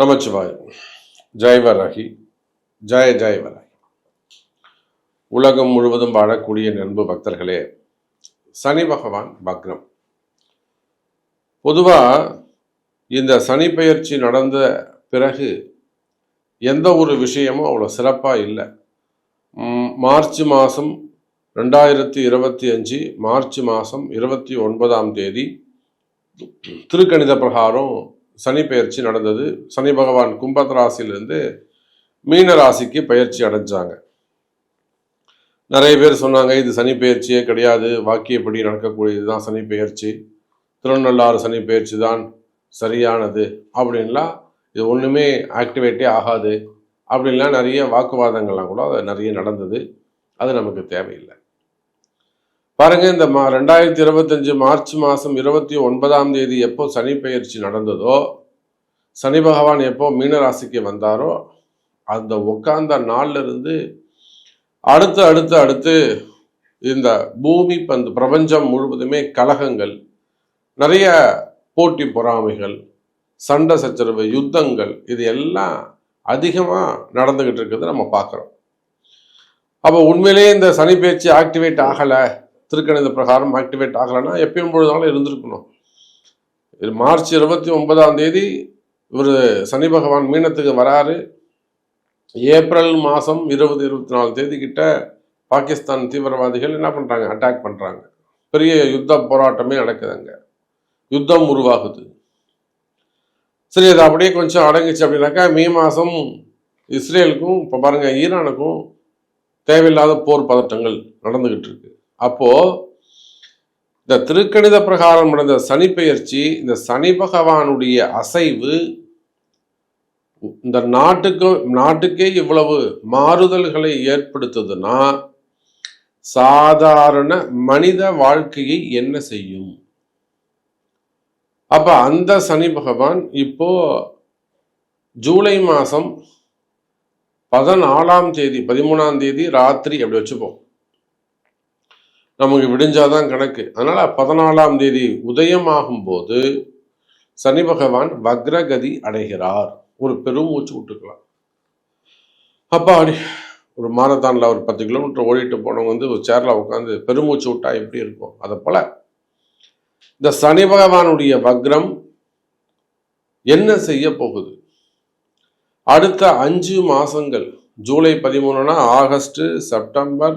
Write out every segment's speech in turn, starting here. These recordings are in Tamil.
நமச்சிவாய். ஜெயவராகி ஜெய ஜெயவராகி உலகம் முழுவதும் வாழக்கூடிய நண்பு பக்தர்களே சனி பகவான் பக்ரம். பொதுவாக இந்த சனி பெயர்ச்சி நடந்த பிறகு எந்த ஒரு விஷயமும் அவ்வளோ சிறப்பாக இல்லை. மார்ச் மாதம் ரெண்டாயிரத்தி இருபத்தி அஞ்சு மார்ச் மாதம் இருபத்தி ஒன்பதாம் தேதி திருக்கணித பிரகாரம் சனி பெயர்ச்சி நடந்தது. சனி பகவான் கும்பத் ராசியிலிருந்து மீன ராசிக்கு பயிற்சி அடைஞ்சாங்க. நிறைய பேர் சொன்னாங்க இது சனி பெயர்ச்சியே கிடையாது. வாக்கியப்படி நடக்கக்கூடியது தான் சனி பெயர்ச்சி. திருநள்ளாறு சனி பெயர்ச்சி தான் சரியானது அப்படின்லாம் இது ஒன்றுமே ஆக்டிவேட்டே ஆகாது அப்படின்லாம் நிறைய வாக்குவாதங்கள்லாம் கூட அது நிறைய நடந்தது. அது நமக்கு தேவையில்லை. பாருங்க இந்த மா ரெண்டாயிரத்தி இருபத்தஞ்சு மார்ச் மாதம் இருபத்தி ஒன்பதாம் தேதி எப்போ சனி பயிற்சி நடந்ததோ சனி பகவான் எப்போ மீனராசிக்கு வந்தாரோ அந்த உட்கார்ந்த நாள்ல இருந்து அடுத்து அடுத்து அடுத்து இந்த பூமி பந்து பிரபஞ்சம் முழுவதுமே கலகங்கள் நிறைய போட்டி பொறாமைகள் சண்டை சச்சரவு யுத்தங்கள் இது எல்லாம் அதிகமாக நடந்துக்கிட்டு இருக்கிறது நம்ம பார்க்குறோம். அப்போ உண்மையிலேயே இந்த சனி பயிற்சி ஆக்டிவேட் ஆகலை. திருக்கணித பிரகாரம் ஆக்டிவேட் ஆகலைன்னா எப்பயும் பொழுதாலும் இருந்திருக்கணும். இது மார்ச் இருபத்தி ஒன்பதாம் தேதி இவர் சனி பகவான் மீனத்துக்கு வராரு. ஏப்ரல் மாதம் இருபது இருபத்தி நாலு தேதி கிட்ட பாகிஸ்தான் தீவிரவாதிகள் என்ன பண்ணுறாங்க அட்டாக் பண்ணுறாங்க பெரிய யுத்த போராட்டமே நடக்குதுங்க யுத்தம் உருவாகுது. சரி அது அப்படியே கொஞ்சம் அடங்குச்சு அப்படின்னாக்கா மே மாதம் இஸ்ரேலுக்கும் இப்போ பாருங்கள் ஈரானுக்கும் தேவையில்லாத போர் பதட்டங்கள் நடந்துக்கிட்டு இருக்கு. அப்போ இந்த திருக்கணித பிரகாரம் நடந்த சனி பெயர்ச்சி இந்த சனி பகவானுடைய அசைவு இந்த நாட்டுக்கு நாட்டுக்கே இவ்வளவு மாறுதல்களை ஏற்படுத்துதுன்னா சாதாரண மனித வாழ்க்கையை என்ன செய்யும்? அப்ப அந்த சனி பகவான் இப்போ ஜூலை மாசம் பதினாலாம் தேதி பதிமூணாம் தேதி ராத்திரி அப்படி வச்சுப்போம். நமக்கு விடிஞ்சாதான் கணக்கு. அதனால பதினாலாம் தேதி உதயமாகும் போது சனி பகவான் வக்ரகதி அடைகிறார். ஒரு பெரும் மூச்சு விட்டுக்கலாம். அப்பா அப்படி ஒரு மாரத்தானில் ஒரு பத்து கிலோமீட்டர் ஓடிட்டு போனவங்க வந்து ஒரு சேரில் உட்காந்து பெருமூச்சு விட்டா எப்படி இருக்கும்? அதை போல இந்த சனி பகவானுடைய வக்ரம் என்ன செய்ய போகுது? அடுத்த அஞ்சு மாதங்கள் ஜூலை பதிமூணுனா August September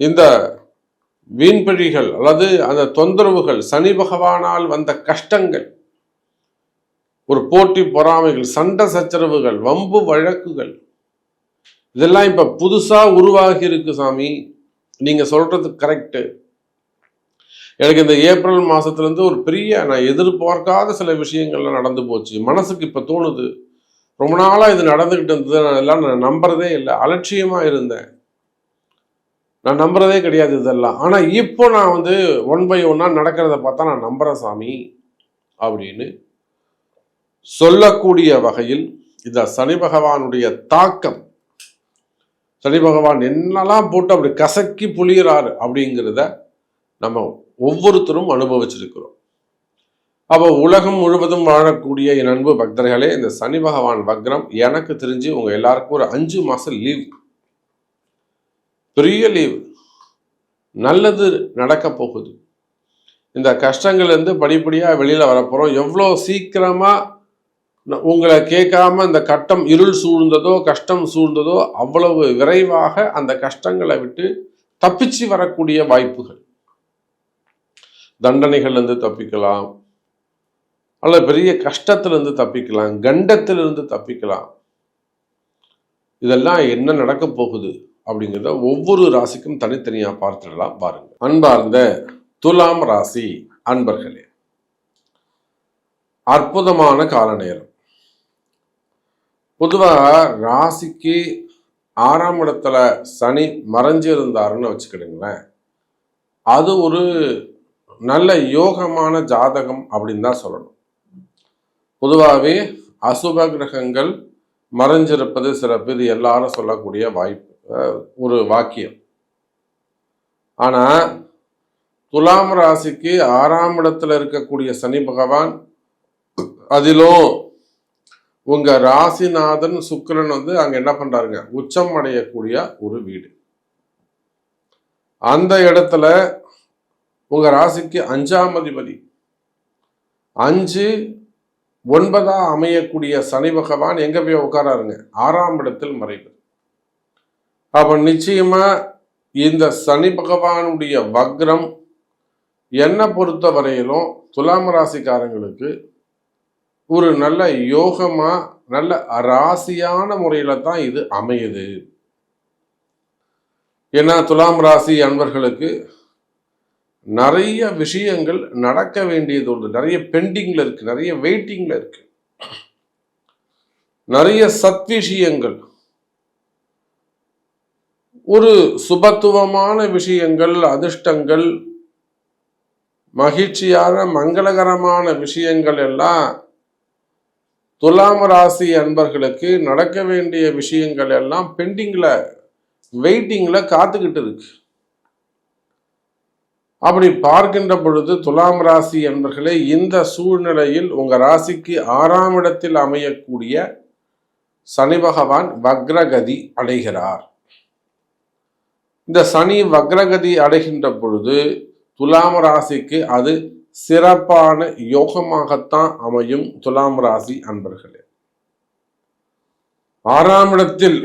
இந்த வீண்பழிகள் அல்லது அந்த தொந்தரவுகள் சனி பகவானால் வந்த கஷ்டங்கள் ஒரு போட்டி பொறாமைகள் சண்டை சச்சரவுகள் வம்பு வழக்குகள் இதெல்லாம் இப்ப புதுசா உருவாகி இருக்கு சாமி. நீங்க சொல்றது கரெக்டு எனக்கு இந்த ஏப்ரல் மாசத்துல இருந்து ஒரு பெரிய நான் எதிர்பார்க்காத சில விஷயங்கள்லாம் நடந்து போச்சு. மனசுக்கு இப்ப தோணுது. ரொம்ப நாளா இது நடந்துகிட்டு இருந்தது. நான் எல்லாம் நான் நம்புறதே இல்லை. அலட்சியமா இருந்தேன். நான் நம்புறதே கிடையாது இதெல்லாம். ஆனா இப்போ நான் வந்து ஒன் பை ஒன்னா நடக்கிறத பார்த்தா நான் நம்புறேன் சாமி அப்படின்னு சொல்லக்கூடிய வகையில் இந்த சனி பகவானுடைய தாக்கம். சனி பகவான் என்னெல்லாம் போட்டு அப்படி கசக்கி புளியறாரு அப்படிங்கிறத நம்ம ஒவ்வொருத்தரும் அனுபவிச்சிருக்கிறோம். அப்போ உலகம் முழுவதும் வாழக்கூடிய என் அன்பு பக்தர்களே இந்த சனி பகவான் வக்ரம் எனக்கு தெரிஞ்சு உங்கள் எல்லாருக்கும் ஒரு அஞ்சு மாதம் லீவ் பெரிய லீவு. நல்லது நடக்க போகுது. இந்த கஷ்டங்கள்லேருந்து படிப்படியாக வெளியில் வரப்போகிறோம் எவ்வளோ சீக்கிரமாக உங்களை கேட்காம இந்த கட்டம் இருள் சூழ்ந்ததோ கஷ்டம் சூழ்ந்ததோ அவ்வளவு விரைவாக அந்த கஷ்டங்களை விட்டு தப்பிச்சு வரக்கூடிய வாய்ப்புகள். தண்டனைகள்லேருந்து தப்பிக்கலாம். அல்லது பெரிய கஷ்டத்திலிருந்து தப்பிக்கலாம். கண்டத்திலிருந்து தப்பிக்கலாம். இதெல்லாம் என்ன நடக்க போகுது? அப்படிங்கிறத ஒவ்வொரு ராசிக்கும் தனித்தனியா பார்த்துடலாம் பாருங்க. அன்பார்ந்த துலாம் ராசி அன்பர்களே அற்புதமான கால நேரம் பொதுவாக ராசிக்கு ஆறாம் இடத்துல சனி மறைஞ்சிருந்தாருன்னு வச்சுக்கிடுங்களேன். அது ஒரு நல்ல யோகமான ஜாதகம் அப்படின்னு தான் சொல்லணும். பொதுவாகவே அசுப கிரகங்கள் மறைஞ்சிருப்பது சிறப்பு இது எல்லாரும் சொல்லக்கூடிய வாய்ப்பு. ஒரு வாக்கியம். ஆனா துலாம் ராசிக்கு ஆறாம் இடத்துல இருக்கக்கூடிய சனி பகவான் அதிலும் உங்க ராசிநாதன் சுக்கரன் வந்து அங்க என்ன பண்றாருங்க? உச்சம் அடையக்கூடிய ஒரு வீடு. அந்த இடத்துல உங்க ராசிக்கு அஞ்சாம் அதிபதி. அஞ்சு ஒன்பதா அமையக்கூடிய சனி பகவான் எங்க போய் உட்காராருங்க? ஆறாம் இடத்தில் மறைவு. அப்போ நிச்சயமாக இந்த சனி பகவானுடைய வக்ரம் என்னை பொறுத்த வரையிலும் துலாம் ராசிக்காரங்களுக்கு ஒரு நல்ல யோகமாக நல்ல ராசியான முறையில் தான் இது அமையுது. ஏன்னா துலாம் ராசி அன்பர்களுக்கு நிறைய விஷயங்கள் நடக்க வேண்டியது உண்டு. நிறைய பெண்டிங்கில் இருக்குது நிறைய வெயிட்டிங்கில் இருக்கு. நிறைய சத் விஷயங்கள் ஒரு சுபத்துவமான விஷயங்கள் அதிர்ஷ்டங்கள் மகிழ்ச்சியான மங்களகரமான விஷயங்கள் எல்லாம் துலாம் ராசி அன்பர்களுக்கு நடக்க வேண்டிய விஷயங்கள் எல்லாம் பெண்டிங்கில் வெயிட்டிங்கில் காத்துக்கிட்டு இருக்கு. அப்படி பார்க்கின்ற பொழுது துலாம் ராசி என்பர்களே இந்த சூழ்நிலையில் உங்கள் ராசிக்கு ஆறாம் இடத்தில் அமையக்கூடிய சனி பகவான் வக்ரகதி அடைகிறார். இந்த சனி வக்ரகதி அடைகின்ற பொழுது துலாம் ராசிக்கு அது சிறப்பான யோகமாகத்தான் அமையும் துலாம் ராசி அன்பர்களே. ஆறாம் இடத்தில்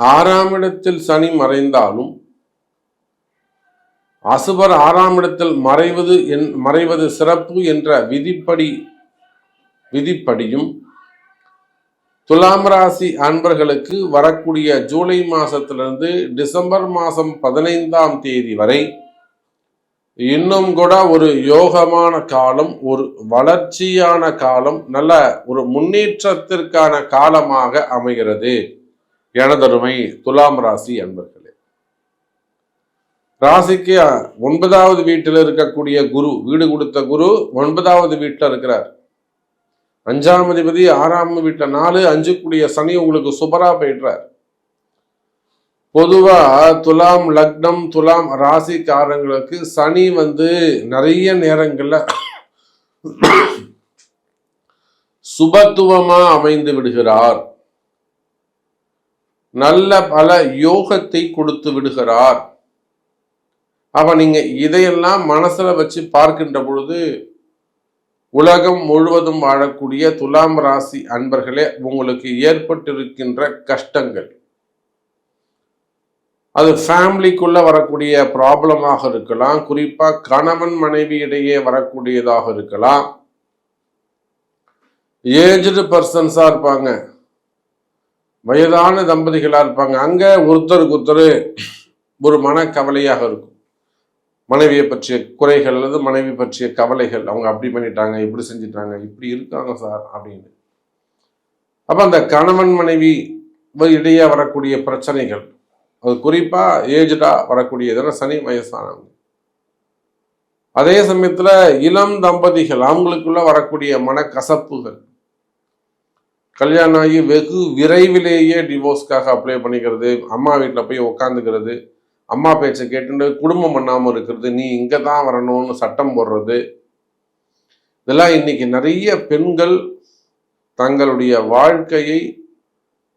ஆறாம் இடத்தில் சனி மறைந்தாலும் அசுபர் ஆறாம் இடத்தில் மறைவது என் மறைவது சிறப்பு என்ற விதிப்படி விதிப்படியும் துலாம் ராசி அன்பர்களுக்கு வரக்கூடிய ஜூலை மாதத்திலிருந்து டிசம்பர் மாதம் பதினைந்தாம் தேதி வரை இன்னும் கூட ஒரு யோகமான காலம் ஒரு வளர்ச்சியான காலம் நல்ல ஒரு முன்னேற்றத்திற்கான காலமாக அமைகிறது. எனதருமை துலாம் ராசி அன்பர்களே ராசிக்கு ஒன்பதாவது வீட்டில் இருக்கக்கூடிய குரு வீடு கொடுத்த குரு ஒன்பதாவது வீட்டில் இருக்கிறார். அஞ்சாம் அதிபதி ஆறாம் வீட்டை நாலு அஞ்சுக்குடிய சனி உங்களுக்கு சுபரா போயிடுறார். பொதுவா துலாம் லக்னம் துலாம் ராசிக்காரங்களுக்கு சனி வந்து நிறைய நேரங்கள்ல சுபத்துவமா அமைந்து விடுகிறார். நல்ல பல யோகத்தை கொடுத்து விடுகிறார். அப்ப நீங்க இதையெல்லாம் மனசுல வச்சு பார்க்கின்ற பொழுது உலகம் முழுவதும் வாழக்கூடிய துலாம் ராசி அன்பர்களே உங்களுக்கு ஏற்பட்டிருக்கின்ற கஷ்டங்கள். அது ஃபேமிலிக்குள்ள வரக்கூடிய ப்ராப்ளமாக இருக்கலாம் குறிப்பா கணவன் மனைவி இடையே வரக்கூடியதாக இருக்கலாம். ஏஜ்டு பர்சன்ஸா இருப்பாங்க. வயதான தம்பதிகளா இருப்பாங்க. அங்க ஒருத்தருக்கு ஒருத்தர் ஒரு மனக்கவலையாக இருக்கும். மனைவியை பற்றிய குறைகள் அல்லது மனைவி பற்றிய கவலைகள் அவங்க அப்படி பண்ணிட்டாங்க இப்படி செஞ்சிட்டாங்க இப்படி இருக்காங்க சார் அப்படின்னு. அப்ப அந்த கணவன் மனைவி இடையே வரக்கூடிய பிரச்சனைகள் அது குறிப்பா ஏஜ்டாக வரக்கூடியதுன்னா சனி வயசானவங்க அதே சமயத்துல இளம் தம்பதிகள் அவங்களுக்குள்ள வரக்கூடிய மனக்கசப்புகள். கல்யாணம் ஆகி வெகு விரைவிலேயே டிவோர்ஸ்க்காக அப்ளை பண்ணிக்கிறது அம்மா வீட்டில் போய் உக்காந்துக்கிறது அம்மா பேச்சை கேட்டுட்டு குடும்பம் பண்ணாமல் இருக்கிறது நீ இங்கே தான் வரணும்னு சட்டம் போடுறது. இதெல்லாம் இன்னைக்கு நிறைய பெண்கள் தங்களுடைய வாழ்க்கையை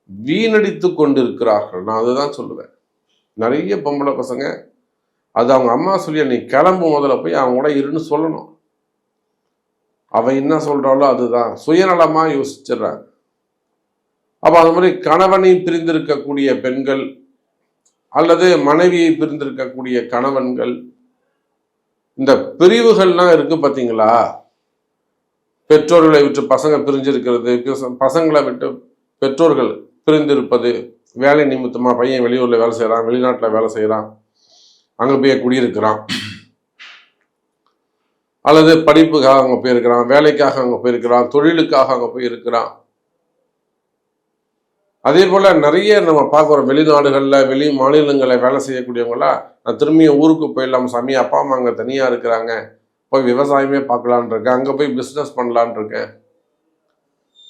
வீணடித்து கொண்டிருக்கிறார்கள். நான் அதுதான் சொல்லுவேன். நிறைய பொம்பளை பசங்க அது அவங்க அம்மா சொல்லி நீ கிளம்பு முதல்ல போய் அவங்க கூட இருன்னு சொல்லணும். அவன் என்ன சொல்கிறாளோ அதுதான். சுயநலமாக யோசிச்சிடுறாங்க. அப்போ அது மாதிரி கணவனை பிரிந்திருக்கக்கூடிய பெண்கள் அல்லது மனைவியை பிரிந்திருக்கக்கூடிய கணவன்கள் இந்த பிரிவுகள்லாம் இருக்கு பார்த்தீங்களா பெற்றோர்களை விட்டு பசங்க பிரிஞ்சிருக்கிறது பசங்களை விட்டு பெற்றோர்கள் பிரிந்திருப்பது வேலை நிமித்தமாக பையன் வெளியூரில் வேலை செய்கிறான் வெளிநாட்டில் வேலை செய்கிறான் அங்கே போய் குடியிருக்கிறான். அல்லது படிப்புக்காக அங்கே போயிருக்கிறான் வேலைக்காக அங்கே போயிருக்கிறான் தொழிலுக்காக அங்கே போயிருக்கிறான். அதே போல் நிறைய நம்ம பார்க்குறோம் வெளிநாடுகளில் வெளி மாநிலங்களில் வேலை செய்யக்கூடியவங்களாம் நான் திரும்பியும் ஊருக்கு போயிடலாம் சாமி அப்பா அம்மா அங்கே தனியாக இருக்கிறாங்க. போய் விவசாயமே பார்க்கலான் இருக்கேன். அங்கே போய் பிஸ்னஸ் பண்ணலான் இருக்கேன்.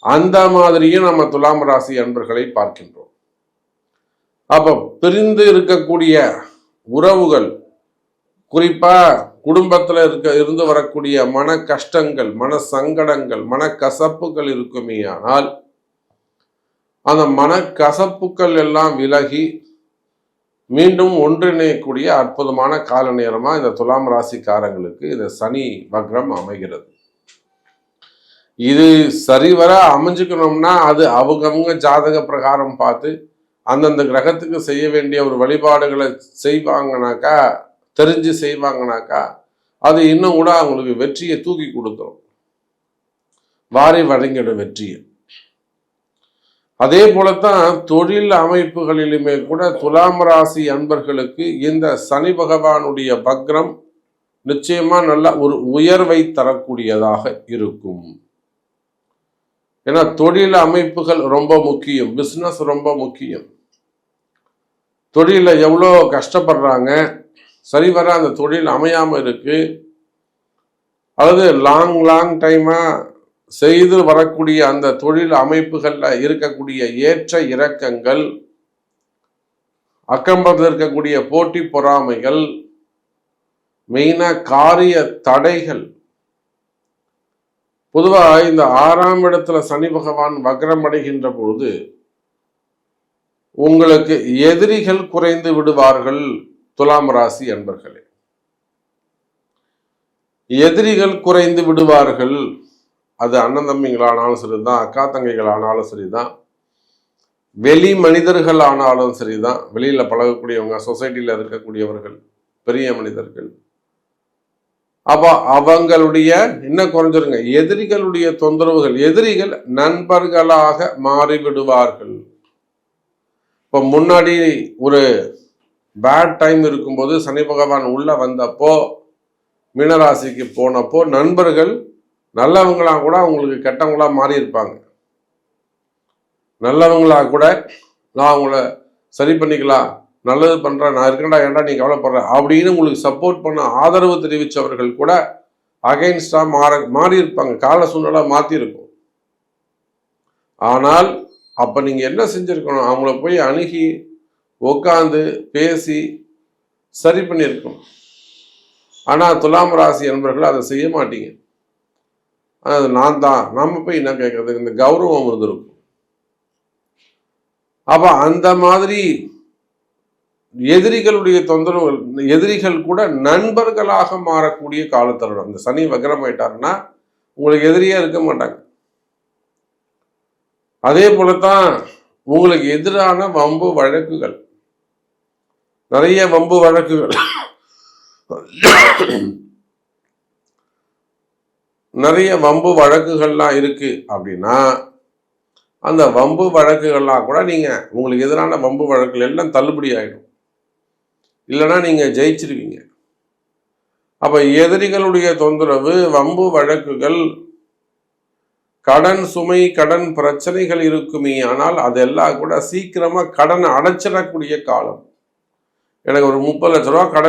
அந்த மாதிரியும் நம்ம துலாம் ராசி அன்பர்களை பார்க்கின்றோம். அப்போ பிரிந்து இருக்கக்கூடிய உறவுகள் குறிப்பாக குடும்பத்தில் இருக்க இருந்து வரக்கூடிய மன கஷ்டங்கள் மன சங்கடங்கள் மன கசப்புகள் இருக்குமே ஆனால் அந்த மனக்கசப்புக்கள் எல்லாம் விலகி மீண்டும் ஒன்றிணையக்கூடிய அற்புதமான கால நேரமாக இந்த துலாம் ராசிக்காரங்களுக்கு இந்த சனி வக்ரம் அமைகிறது. இது சரிவர அமைஞ்சுக்கணும்னா அது அவங்கவுங்க ஜாதக பிரகாரம் பார்த்து அந்தந்த கிரகத்துக்கு செய்ய வேண்டிய ஒரு வழிபாடுகளை செய்வாங்கனாக்கா தெரிஞ்சு செய்வாங்கனாக்கா அது இன்னும் கூட அவங்களுக்கு வெற்றியை தூக்கி கொடுத்துரும். வாரி வழங்கிடும் வெற்றியை. அதே போலத்தான் தொழில் அமைப்புகளிலுமே கூட துலாம் ராசி அன்பர்களுக்கு இந்த சனி பகவானுடைய பக்ரம் நிச்சயமா நல்ல ஒரு உயர்வை தரக்கூடியதாக இருக்கும். ஏன்னா தொழில் அமைப்புகள் ரொம்ப முக்கியம் பிஸ்னஸ் ரொம்ப முக்கியம். தொழிலில் எவ்வளோ கஷ்டப்படுறாங்க சரிவர அந்த தொழில் அமையாமல் இருக்கு. அல்லது லாங் லாங் டைமாக செய்து வரக்கூடிய அந்த தொழில் அமைப்புகளில் இருக்கக்கூடிய ஏற்ற இறக்கங்கள் அக்கம்பத்தில் இருக்கக்கூடிய போட்டி பொறாமைகள் மெயினாக காரிய தடைகள். பொதுவாக இந்த ஆறாம் இடத்துல சனி பகவான் வக்ரம் அடைகின்ற பொழுது உங்களுக்கு எதிரிகள் குறைந்து விடுவார்கள் துலாம் ராசி அன்பர்களே. எதிரிகள் குறைந்து விடுவார்கள் அது அண்ணன் தம்பிங்களானாலும் சரிதான் அக்கா தங்கைகள் ஆனாலும் சரி தான் வெளி மனிதர்கள் ஆனாலும் சரி தான் வெளியில் பழகக்கூடியவங்க சொசைட்டியில் இருக்கக்கூடியவர்கள் பெரிய மனிதர்கள். அப்போ அவங்களுடைய என்ன குறைஞ்சிருங்க எதிரிகளுடைய தொந்தரவுகள் எதிரிகள் நண்பர்களாக மாறிவிடுவார்கள். இப்போ முன்னாடி ஒரு பேட் டைம் இருக்கும்போது சனி பகவான் உள்ளே வந்தப்போ மீனராசிக்கு போனப்போ நண்பர்கள் நல்லவங்களா கூட அவங்களுக்கு கெட்டவங்களாக மாறி இருப்பாங்க. நல்லவங்களா கூட நான் அவங்கள சரி பண்ணிக்கலாம் நல்லது பண்ணுறேன் நான் இருக்கேன்டா ஏன்டா நீ கவலைப்படுற அப்படின்னு உங்களுக்கு சப்போர்ட் பண்ண ஆதரவு தெரிவித்தவர்கள் கூட அகைன்ஸ்டாக மாற மாறி இருப்பாங்க. கால சூழ்நிலை மாற்றிருக்கும் ஆனால் அப்போ நீங்கள் என்ன செஞ்சுருக்கணும்? அவங்கள போய் அணுகி உட்காந்து பேசி சரி பண்ணியிருக்கணும். ஆனால் துலாம் ராசி என்பவர்கள் அதை செய்ய மாட்டீங்க. அது நான் தான். நம்ம போய் என்ன கேட்கறது? இந்த கௌரவம் இருந்திருக்கும். அப்ப அந்த மாதிரி எதிரிகளுடைய தொந்தரவுகள் எதிரிகள் கூட நண்பர்களாக மாறக்கூடிய காலத்தருடம். இந்த சனி வக்ரமாயிட்டாருன்னா உங்களுக்கு எதிரியா இருக்க மாட்டாங்க. அதே போலத்தான் உங்களுக்கு எதிரான வம்பு வழக்குகள். நிறைய வம்பு வழக்குகள். நிறைய வம்பு வழக்குகள்லாம் இருக்கு அப்படின்னா அந்த வம்பு வழக்குகள்லாம் கூட நீங்க உங்களுக்கு எதிரான வம்பு வழக்குகள் எல்லாம் தள்ளுபடி ஆயிடும். இல்லைன்னா நீங்க ஜெயிச்சிருவீங்க. அப்ப எதிரிகளுடைய தொந்தரவு வம்பு வழக்குகள் கடன் சுமை கடன் பிரச்சனைகள் இருக்குமே ஆனால் அதெல்லாம் கூட சீக்கிரமா கடனை அடைச்சிடக்கூடிய காலம். எனக்கு ஒரு முப்பது லட்ச ரூபா கடன்